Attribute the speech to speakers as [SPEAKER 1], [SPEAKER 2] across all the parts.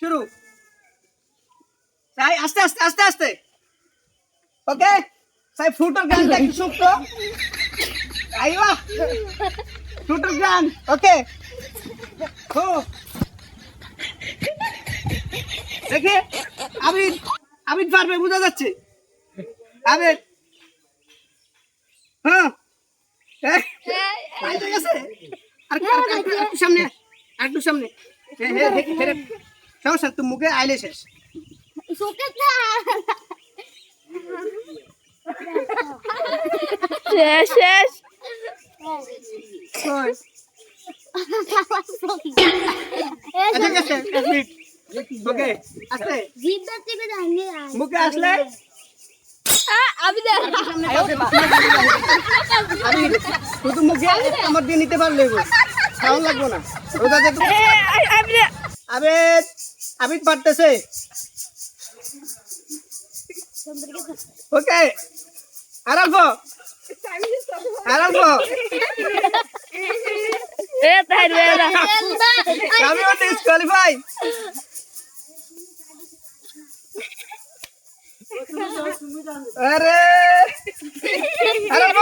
[SPEAKER 1] শুরু। তাই আস্তে আস্তে আস্তে আস্তে। ওকে তাই ফ্রুটের গানটা একটু সুপ্ত। আইবা ফ্রুটের গান ওকে হো। দেখি আবিদ আবিদ পারবে বোঝা যাচ্ছে। আবিদ হ্যাঁ আর সামনে আর একটু সামনে। হ্যাঁ হ্যাঁ সমস্যা তুমি মুখে আইলে শেষ।
[SPEAKER 2] শেষ শেষ।
[SPEAKER 1] আচ্ছা, ঠিক আছে এক মিনিট। ওকে আস্তে মুখে আসলে? শুধু আমার দিয়ে নিতে পারলে খাওয়ান লাগবো না। রোজা
[SPEAKER 2] আমি
[SPEAKER 1] আবেদ আবিদ পারতেছে ওকে আর অল্প আর অল্প আমি ডিসকোয়ালিফাই আরে আর অল্প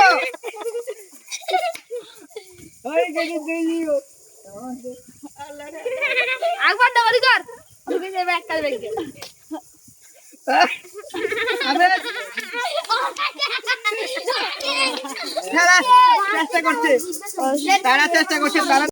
[SPEAKER 1] ওই গেছে দিও
[SPEAKER 2] একবার ডাবলি কর। তুমি
[SPEAKER 1] চেষ্টা করছে তারা চেষ্টা করছে তারা